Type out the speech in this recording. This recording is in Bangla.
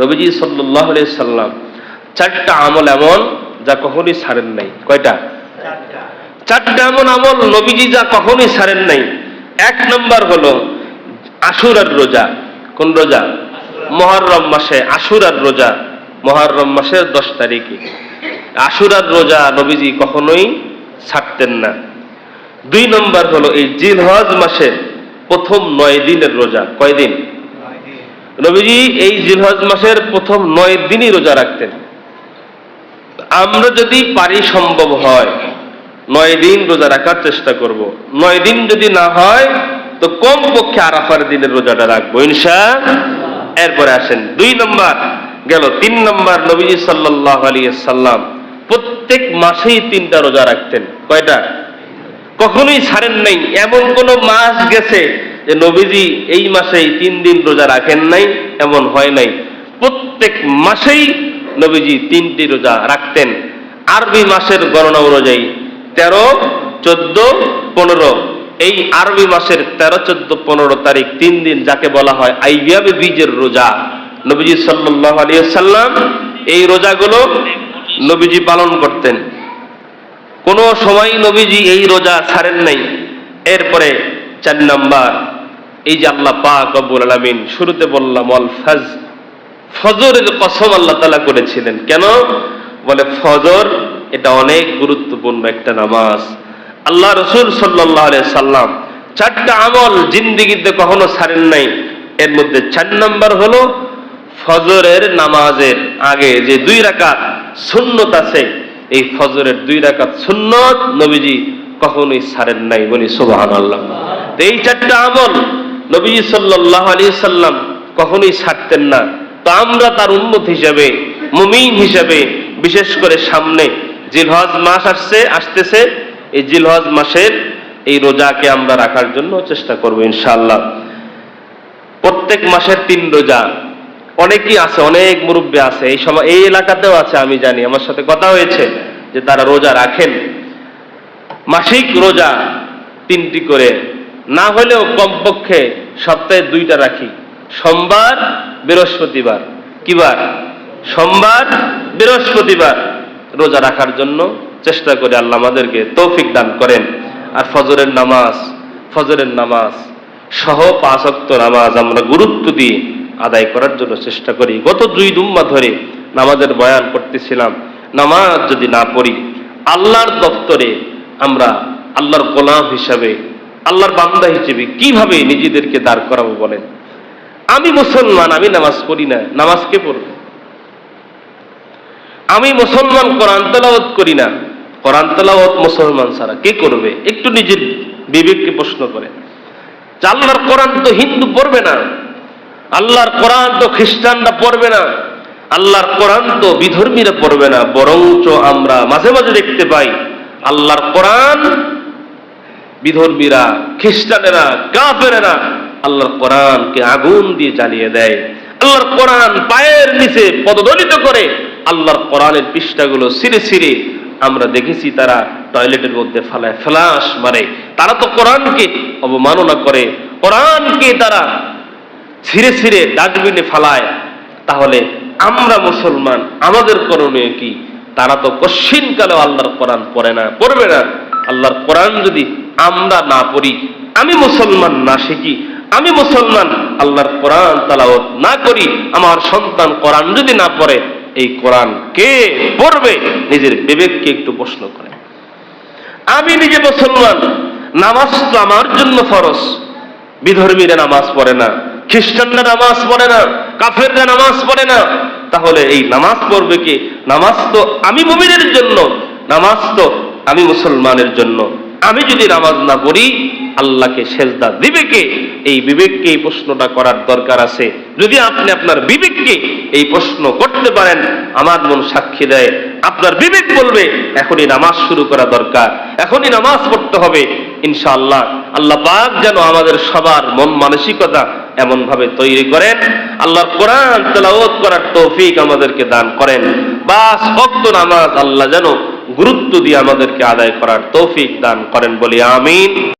নবীজি সাল্লাহ সাল্লাম চারটা আমল এমন যা কখনই ছাড়েন নাই। কয়টা? চারটা। এমন আমল নবীজি যা কখনই ছাড়েন নাই। এক নম্বর হলো আশুরার রোজা। কোন রোজা? মহরম মাসে আশুরার রোজা। মহরম মাসের দশ তারিখে। আশুরার রোজা নবীজি কখনোই ছাড়তেন না। দুই নম্বর হলো এই জিলহজ মাসের প্রথম নয় দিনের রোজা। কয়দিন? নবীজি এই জিলহজ মাসের প্রথম নয় দিনই রোজা রাখতেন। আমরা যদি পারি সম্ভব হয়, নয় দিন রোজা রাখার চেষ্টা করব। নয় দিন যদি না হয়, তো কম পক্ষে আরাফার দিনের রোজাটা রাখব ইনশা এরপরে আসেন, দুই নম্বর গেল, তিন নম্বর নবীজি সাল্লাহ আলী সাল্লাম প্রত্যেক মাসেই তিনটা রোজা রাখতেন। কয়টা? কখনোই ছাড়েন নাই। এমন কোন মাস গেছে যে নবীজি এই মাসেই তিন দিন রোজা রাখেন নাই, এমন হয় নাই। প্রত্যেক মাসেই নবীজি তিনটি রোজা রাখতেন। আরবি মাসের গণনা অনুযায়ী তেরো, চোদ্দ, পনেরো। এই আরবি মাসের তেরো, চোদ্দ, পনেরো তারিখ তিন দিন যাকে বলা হয় আইবিয়াবে বীজের রোজা। নবীজি সাল্লাহ আলী সাল্লাম এই রোজাগুলো নবীজি পালন করতেন। কোন সময় নবীজি এই রোজা ছাড়েন নাই। এরপরে চার নাম্বার এই যে আল্লাহ পাক রব্বুল আলামিন শুরুতে বললাম অল ফাজ ফজরের কসম আল্লাহ তালা করেছিলেন। কেন? বলে, ফজর এটা অনেক গুরুত্বপূর্ণ একটা নামাজ। আল্লাহ রসুল সাল্লাহ সাল্লাম চারটা আমল জিন্দিগিতে কখনো ছাড়েন নাই। এর মধ্যে চার নাম্বার হলো, ফজরের নামাজের আগে যে দুই রাকাত সুন্নত আছে, এই ফজরের দুই রাকাত সুন্নত নবীজি কখনোই ছাড়েন নাই বলি সোবাহান আল্লাহ এই চারটা আমল নবীজি সাল্লাহ আলী সাল্লাম কখনোই ছাড়তেন না। তো আমরা তার উন্মত হিসাবে, মুমিন হিসাবে, বিশেষ করে সামনে জিলহজ মাস আসছে, আসতেছে, এই জিলহজ মাসের এই রোজাকে আমরা রাখার জন্য চেষ্টা করব ইনশাআল্লাহ। প্রত্যেক মাসের তিন রোজা। অনেকেই আছে, অনেক মুরব্বী আছে, এই সময় এই এলাকাতেও আছে, আমি জানি, আমার সাথে কথা হয়েছে যে তারা রোজা রাখেন। মাসিক রোজা তিনটি করে না হলেও কমপক্ষে সপ্তাহে দুইটা রাখি। সোমবার, বৃহস্পতিবার। কিবার? সোমবার, বৃহস্পতিবার। রোজা রাখার জন্য চেষ্টা করে আল্লাহ আমাদেরকে তৌফিক দান করেন। আর ফজরের নামাজ ফজরের নামাজ সহ পাঁচক্ত নামাজ আমরা গুরুত্ব দিয়ে আদায় করার জন্য চেষ্টা করি। গত দুই দুম্মা ধরে নামাজের বয়ান করতেছিলাম। নামাজ যদি না পড়ি, আল্লাহর দপ্তরে আমরা আল্লাহর গোলাম হিসাবে আল্লাহর বান্দা হিসেবে কীভাবে নিজেদেরকে দাঁড় করাবো বলেন? আমি মুসলমান, আমি নামাজ পড়ি না, নামাজ কে পড়বে? আমি মুসলমান, কোরআন তেলাওয়াত করি না, কোরআন তেলাওয়াত মুসলমান ছাড়া কে করবে? একটু নিজের বিবেককে প্রশ্ন করে। আল্লাহর কোরআন তো হিন্দু পড়বে না, আল্লাহর কোরআন তো খ্রিস্টানরা পড়বে না, আল্লাহর কোরআন তো বিধর্মীরা পড়বে না, বরঞ্চ আমরা মাঝে মাঝে দেখতে পাই, আল্লাহর কোরআন বিধর্মীরা, খ্রিস্টানেরা, কাফেরেরা আল্লাহর কোরআনকে আগুন দিয়ে জ্বালিয়ে দেয়। আল্লাহর কোরআন পায়ের নিচে পদদলিত করে আল্লাহর কোরআনের পৃষ্ঠাগুলো সিরে সিরে আমরা দেখেছি তারা টয়লেটের মধ্যে ফেলায় ফ্লাশ মারে। তারা তো কোরআনকে অবমাননা করে। কোরআনকে তারা ছিঁড়ে ছিঁড়ে ডাস্টবিনে ফালায়। তাহলে আমরা মুসলমান, আমাদের করণীয় কি? তারা তো কশ্চিন কালেও আল্লাহর কোরআন পড়ে না, পড়বে না। আল্লাহর কোরআন যদি আমরা না পড়ি, আমি মুসলমান না শিখি, আমি মুসলমান আল্লাহর কোরআন তালাওত না করি, আমার সন্তান কোরআন যদি না পড়ে, এই কোরআন কে পড়বে? নিজের বিবেককে একটু প্রশ্ন করে। আমি নিজে মুসলমান, নামাজ তো আমার জন্য ফরজ। বিধর্মীরা নামাজ পড়ে না, খ্রিস্টানরা নামাজ পড়ে না, কাফেররা নামাজ পড়ে না। তাহলে এই নামাজ পড়বে কি? নামাজ তো আমি মুমিনের জন্য, নামাজ তো আমি মুসলমানের জন্য। আমি যদি নামাজ না পড়ি, আল্লাহকে সেজদা দিবে কে? এই বিবেককে এই প্রশ্নটা করার দরকার আছে। যদি আপনি আপনার বিবেককে এই প্রশ্ন করতে পারেন, আমার মন সাক্ষী দেয়, আপনার বিবেক বলবে, এখনই নামাজ শুরু করা দরকার, এখনই নামাজ পড়তে হবে। ইনশাআল্লাহ, আল্লাহ পাক যেন আমাদের সবার মন মানসিকতা এমন ভাবে তৈরি করেন। আল্লাহর কোরআন তেলাওয়াত করার তৌফিক আমাদেরকে দান করেন। বাস ভক্ত নামাজ আল্লাহ যেন গুরুত্ব দিয়ে আমাদেরকে আদায় করার তৌফিক দান করেন বলি আমিন।